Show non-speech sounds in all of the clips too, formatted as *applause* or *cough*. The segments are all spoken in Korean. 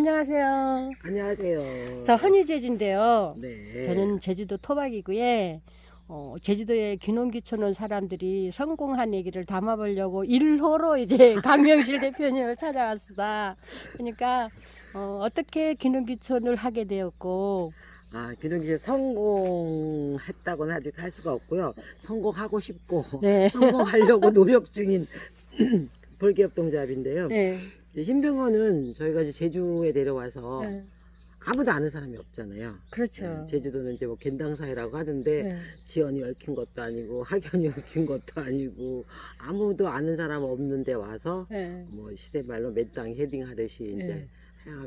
안녕하세요. 안녕하세요. 저 헌희제주인데요. 네. 저는 제주도 토박이고에 어, 제주도의 귀농귀촌 온 사람들이 성공한 얘기를 담아보려고 1호로 이제 *laughs* 강명실 대표님을 찾아왔습니다. 그러니까 어, 어떻게 귀농귀촌을 하게 되었고 아, 기능이 성공했다고는 아직 할 수가 없고요. 성공하고 싶고 네. 성공하려고 노력 중인 *clears throat* 볼기업 동잡인데요. 네. 힘든 거는 저희가 이제 제주에 내려와서 네. 아무도 아는 사람이 없잖아요. 그렇죠. 네, 제주도는 이제 뭐 겐당사이라고 하는데 네. 지연이 얽힌 것도 아니고 *laughs* 학연이 얽힌 것도 아니고 아무도 아는 사람 없는데 와서 네. 뭐 시대 말로 맨땅 헤딩 하듯이 이제 네.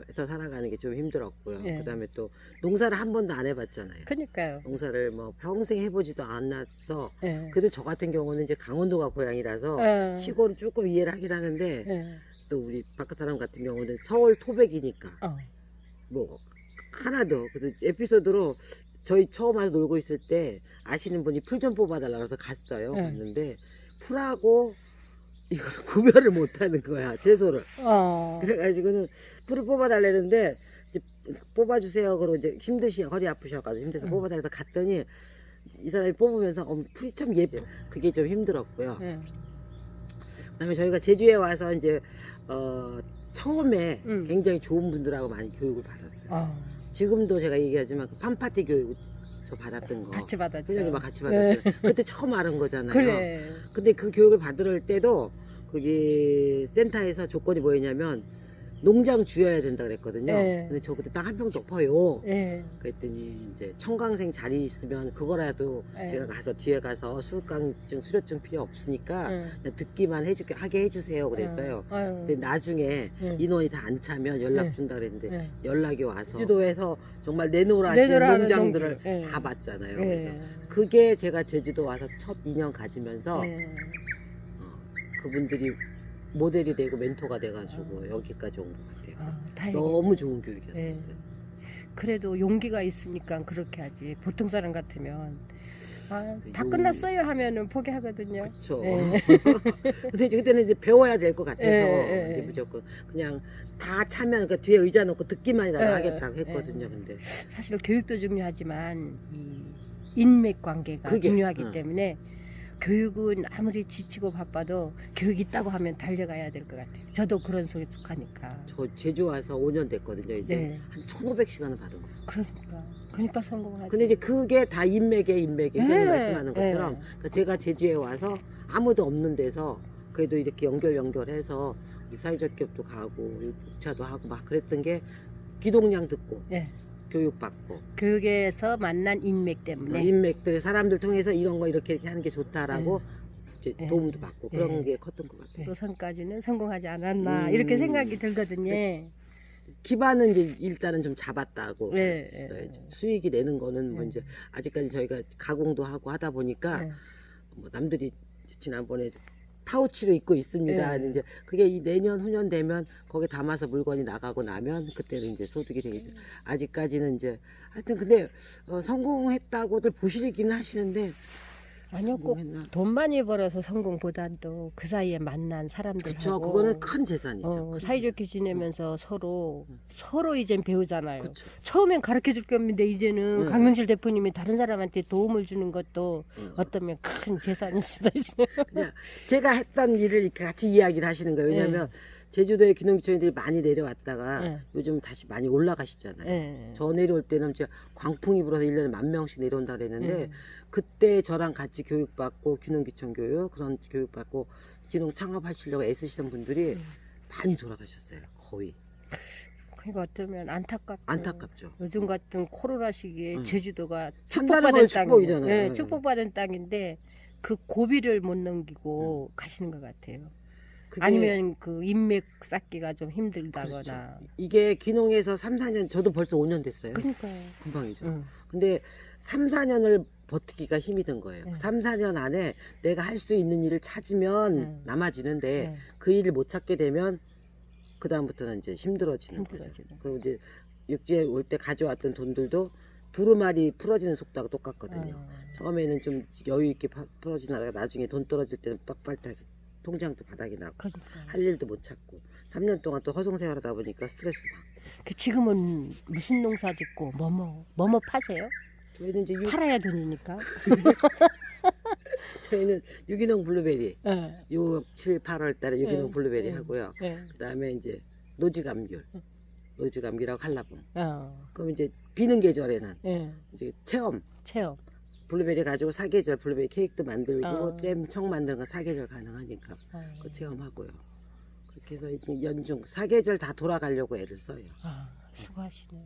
해서 살아가는 게 좀 힘들었고요. 네. 그다음에 또 농사를 한 번도 안 해봤잖아요. 그러니까요. 농사를 뭐 평생 해보지도 않았어. 네. 그래도 저 같은 경우는 이제 강원도가 고향이라서 어. 시골은 조금 이해를 하긴 하는데 네. 또 우리 바깥 사람 같은 경우는 서울 토백이니까 어. 뭐 하나도 그래서 에피소드로 저희 처음 와서 놀고 있을 때 아시는 분이 풀 좀 뽑아달라고 해서 갔어요. 네. 갔는데 풀하고 이걸 *laughs* 구별을 못하는 거야 채소를. 어. 그래가지고는 풀을 뽑아달라는데 이제 뽑아주세요. 그러고 이제 힘드시 허리 아프셔가지고 힘들어서 음. 뽑아달라서 갔더니 이 사람이 뽑으면서 어, 풀이 참 예뻐. 그게 좀 힘들었고요. 네. 그다음에 저희가 제주에 와서 이제 어, 처음에 음. 굉장히 좋은 분들하고 많이 교육을 받았어요. 어. 지금도 제가 얘기하지만 그 팜파티 교육 저 받았던 거. 같이 받았죠. 회장님과 같이 네. 받았죠. 그때 처음 알은 거잖아요. 그래. 근데 그 교육을 받을 때도 거기 센터에서 조건이 뭐였냐면 농장 주여야 된다 그랬거든요. 네. 근데 저 그때 딱 한평 덮어요. 예. 그랬더니 이제 청강생 자리 있으면 그거라도 네. 제가 가서 뒤에 가서 수강증 수료증 필요 없으니까 응. 그냥 듣기만 해주게 하게 해주세요 그랬어요. 어. 아유. 근데 나중에 네. 인원이 다 안 차면 연락 네. 준다 그랬는데 네. 연락이 와서 제주도에서 정말 내놓으라 하시는 하는 농장들을. 네. 다 봤잖아요. 예. 그래서 그게 제가 제주도 와서 첫 인연 가지면서 예. 어, 그분들이 모델이 되고 멘토가 돼가지고 여기까지 온 것 같아요. 아, 다행이네. 너무 좋은 교육이었어요. 네. 그래도 용기가 있으니까 그렇게 하지. 보통 사람 같으면 아, 다 용- 끝났어요 하면은 포기하거든요. 그렇죠. 네. *laughs* 근데 이제 그때는 이제 배워야 될 것 같아서 네, 네, 이제 네. 무조건 그냥 다 차면 그 뒤에 의자 놓고 듣기만이라도 네, 하겠다고 네. 했거든요. 근데 사실 교육도 중요하지만 이 인맥 관계가 그게, 중요하기 응. 때문에 교육은 아무리 지치고 바빠도 교육 있다고 하면 달려가야 될 것 같아요. 저도 그런 속에 속하니까. 저 제주 와서 5년 됐거든요. 이제 네. 한 1,500시간을 받은 거예요. 그러니까. 그러니까 성공하지. 근데 이제 그게 다 인맥의 인맥의 네, 말씀하는 네. 것처럼 그러니까 제가 제주에 와서 아무도 없는 데서 그래도 이렇게 연결 연결해서 우리 사회적 기업도 가고 육차도 하고 막 그랬던 게 기동량 듣고 네. 교육받고 교육에서 만난 인맥 때문에 인맥들 사람들 통해서 이런 거 이렇게 이렇게 하는 게 좋다라고 이제 네. 도움도 받고 그런 네. 게 컸던 것 같아요. 도선까지는 성공하지 않았나 음. 이렇게 생각이 들거든요. 기반은 이제 일단은 좀 잡았다고 네. 네. 수익이 내는 거는 뭐 네. 이제 아직까지 저희가 가공도 하고 하다 보니까 네. 뭐 남들이 지난번에 파우치로 입고 있습니다. 네. 이제 그게 이 내년 후년 되면 거기에 담아서 물건이 나가고 나면 그때는 이제 소득이 되겠죠. 아직까지는 이제 하여튼 근데 어, 성공했다고들 보시기는 하시는데 아니요 꼭 성공했나? 돈 많이 벌어서 성공보다도 그 사이에 만난 사람들하고 그쵸 그거는 큰 재산이죠. 어, 큰 사이좋게 지내면서 서로 음. 서로 이젠 배우잖아요. 그쵸. 처음엔 가르쳐 줄 게 없는데 이제는 네. 강명실 대표님이 다른 사람한테 도움을 주는 것도 어. 어쩌면 큰 재산일 수도 있어요. 그냥 제가 했던 일을 이렇게 같이 이야기를 하시는 거예요. 왜냐하면 제주도에 귀농귀촌이들이 많이 내려왔다가 네. 요즘 다시 많이 올라가시잖아요. 예. 저 내려올 때는 제가 광풍이 불어서 1년에 만 명씩 내려온다 그랬는데 예. 그때 저랑 같이 교육받고 귀농귀촌 교육 그런 교육받고 귀농 창업하시려고 애쓰시던 분들이 음. 많이 돌아가셨어요. 거의 그러니까 어쩌면 안타깝죠. 안타깝죠. 요즘 같은 코로나 시기에 음. 제주도가 축복받은 건 땅이잖아요. 예, 축복받은 땅인데 그 고비를 못 넘기고 가시는 것 같아요. 그게 아니면 그 인맥 쌓기가 좀 힘들다거나. 그렇죠. 이게 귀농에서 3, 4년 저도 벌써 5년 됐어요. 그러니까요. 금방이죠. 응. 근데 3, 4년을 버티기가 힘이 든 거예요. 네. 3, 4년 안에 내가 할 수 있는 일을 찾으면 네. 남아지는데 네. 그 일을 못 찾게 되면 그 다음부터는 이제 힘들어지는 힘들어지는. 거죠. 그리고 이제 육지에 올 때 가져왔던 돈들도 두루마리 풀어지는 속도하고 똑같거든요. 어. 처음에는 좀 여유 있게 파- 풀어지다가 나중에 돈 떨어질 때는 빡빡해서 통장도 바닥이 나고 그러니까. 할 일도 못 찾고 3년 동안 또 허송 생활하다 보니까 스트레스 받고 그 지금은 무슨 농사 짓고 뭐뭐 뭐뭐 파세요? 저희는 이제 유, 팔아야 돈이니까. *laughs* 저희는 유기농 블루베리 예. 6, 7, 8월 달에 유기농 예, 블루베리 예. 하고요. 예. 그다음에 이제 노지 감귤, 응. 노지 감귤하고 한라봉. 어. 그럼 이제 비는 계절에는 예. 이제 체험 체험. 블루베리 가지고 사계절 블루베리 케이크도 만들고 어. 잼, 청 만드는 거 사계절 가능하니까 어. 그 체험하고요. 그렇게 해서 연중 사계절 다 돌아가려고 애를 써요. 아, 수고하시네.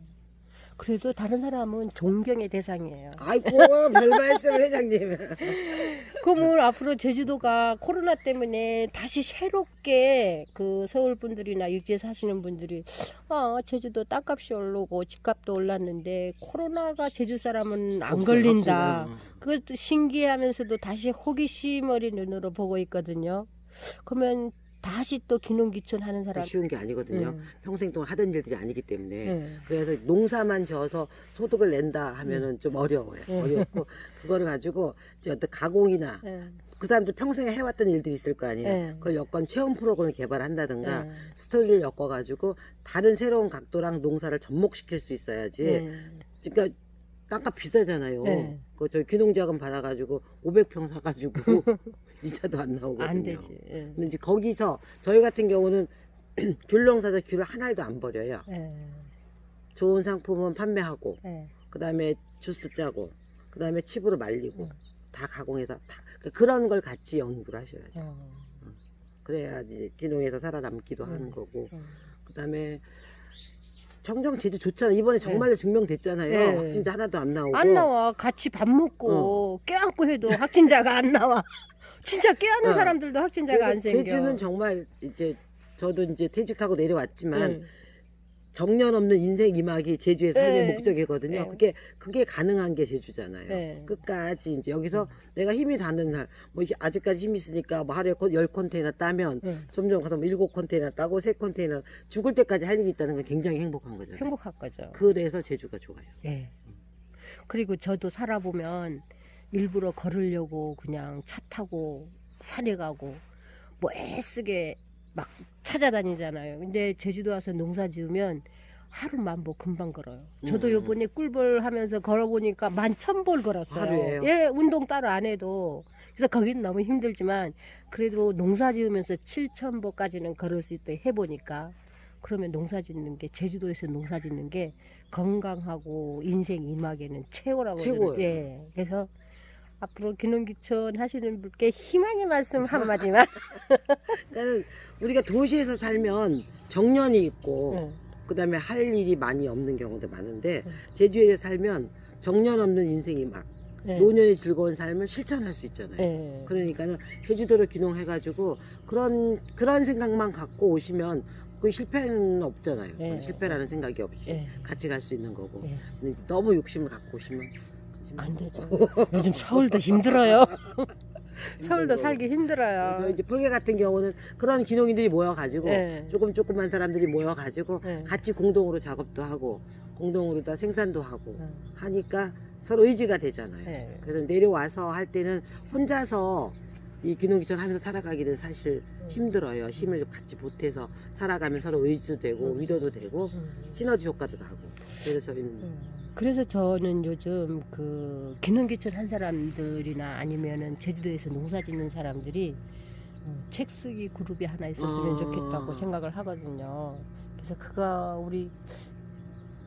그래도 다른 사람은 존경의 대상이에요. 아이고 별 *laughs* 말씀을 회장님. 그러면 앞으로 제주도가 코로나 때문에 다시 새롭게 그 서울 분들이나 육지에 사시는 분들이 아 제주도 땅값이 오르고 집값도 올랐는데 코로나가 제주 사람은 안 걸린다. 그것도 신기하면서도 다시 호기심 어린 눈으로 보고 있거든요. 그러면 다시 또 기농기촌 하는 사람. 쉬운 게 아니거든요. 음, 평생 동안 하던 일들이 아니기 때문에 음, 그래서 농사만 져서 소득을 낸다 하면은 좀 어려워요. 음. 어렵고 *laughs* 그거를 가지고 이제 어떤 가공이나 음, 그 사람들 평생에 해왔던 일들이 있을 거 아니에요. 음, 그걸 여건 체험 프로그램을 개발한다든가 음, 스토리를 엮어가지고 다른 새로운 각도랑 농사를 접목시킬 수 있어야지. 음, 그러니까 땅값 비싸잖아요. 네. 그 저희 귀농자금 받아가지고 500평 사가지고 *laughs* 이자도 안 나오거든요. 안 되지. 음, 근데 이제 거기서 저희 같은 경우는 *clears throat* 귤농사에서 귤을 한 알도 안 버려요. 음, 좋은 상품은 판매하고 음, 그 다음에 주스 짜고 그 다음에 칩으로 말리고 음. 다 가공해서 다 그러니까 그런 걸 같이 연구를 하셔야죠. 어, 그래야지 귀농에서 살아남기도 음. 하는 거고 음. 그 다음에 청정 제주 좋잖아요. 이번에 정말로 증명됐잖아요. 네. 확진자 하나도 안 나오고. 안 나와. 같이 밥 먹고 껴안고 해도 확진자가 안 나와. *laughs* 진짜 껴안는 어. 사람들도 확진자가 안 생겨. 제주는 정말 이제 저도 이제 퇴직하고 내려왔지만 응. 정년 없는 인생 이막이 제주의 삶의 네. 목적이거든요. 네. 그게 그게 가능한 게 제주잖아요. 네. 끝까지 이제 여기서 내가 힘이 닿는 날, 뭐 아직까지 힘이 있으니까 뭐 하루에 코- 열 컨테이너 따면 응. 점점 가서 뭐 일곱 컨테이너 따고 세 컨테이너 죽을 때까지 할 일이 있다는 건 굉장히 행복한 거잖아요. 행복할 거죠. 그래서 제주가 좋아요. 예. 그리고 저도 살아보면 일부러 걸으려고 그냥 차 타고 산에 가고 뭐 애쓰게 막 찾아다니잖아요. 근데 제주도 와서 농사 지으면 하루만 뭐 금방 걸어요. 저도 음. 요번에 꿀벌 하면서 걸어보니까 만 천볼 걸었어요. 하루에요? 예, 운동 따로 안 해도. 그래서 거기는 너무 힘들지만 그래도 농사 지으면서 7천 보까지는 걸을 수 있다 해보니까 그러면 농사 짓는 게 제주도에서 농사 짓는 게 건강하고 인생 이막에는 최고라고 최고예요. 저는- 예. 그래서 앞으로 기농기촌 하시는 분께 희망의 말씀 한마디만. *laughs* 그러니까 우리가 도시에서 살면 정년이 있고 응. 그다음에 할 일이 많이 없는 경우도 많은데 응. 제주에 살면 정년 없는 인생이 막 예. 노년의 즐거운 삶을 실천할 수 있잖아요. 예. 그러니까는 제주도를 귀농해가지고 그런 그런 생각만 갖고 오시면 그 실패는 없잖아요. 예. 실패라는 생각이 없이 예. 같이 갈 수 있는 거고. 너무 욕심을 갖고 오시면 안 되죠. 요즘 서울도 힘들어요. *laughs* 서울도 힘들고. 살기 힘들어요. 그래서 이제 폴개 같은 경우는 그런 귀농인들이 모여가지고 예. 조금 조금만 사람들이 모여가지고 예. 같이 공동으로 작업도 하고 공동으로 다 생산도 하고 예. 하니까 서로 의지가 되잖아요. 예. 그래서 내려와서 할 때는 혼자서 이 귀농귀촌 하면서 살아가기는 사실 음. 힘들어요. 힘을 같이 보태서 살아가면 서로 의지도 되고 음. 위로도 되고 음. 시너지 효과도 나고. 그래서 저희는 음. 그래서 저는 요즘 그 기능기촌 한 사람들이나 아니면은 제주도에서 농사 짓는 사람들이 음, 책 쓰기 그룹이 하나 있었으면 아. 좋겠다고 생각을 하거든요. 그래서 그가 우리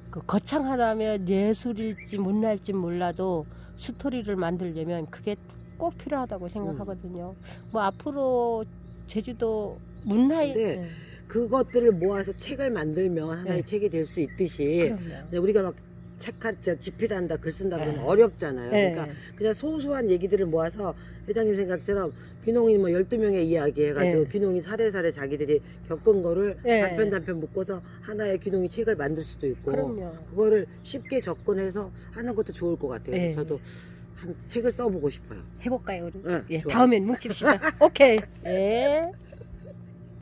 그 거창하다면 예술일지 문화일지 몰라도 스토리를 만들려면 그게 꼭 필요하다고 생각하거든요. 뭐 앞으로 제주도 문화일 네. 네. 그것들을 모아서 책을 만들면 하나의 네. 책이 될 수 있듯이 그럼요. 우리가 막 책한 집필한다 글 쓴다 그러면 네. 어렵잖아요. 네. 그러니까 그냥 소소한 얘기들을 모아서 회장님 생각처럼 귀농인 뭐 12명의 이야기 해가지고 네. 귀농인 사례사례 자기들이 겪은 거를 네. 단편 단편 묶어서 하나의 귀농인 책을 만들 수도 있고 그럼요. 그거를 쉽게 접근해서 하는 것도 좋을 것 같아요. 네. 저도 한 책을 써보고 싶어요. 해볼까요, 우리? 네, 예, 좋아요. 다음엔 뭉칩시다. 오케이. *laughs* 예.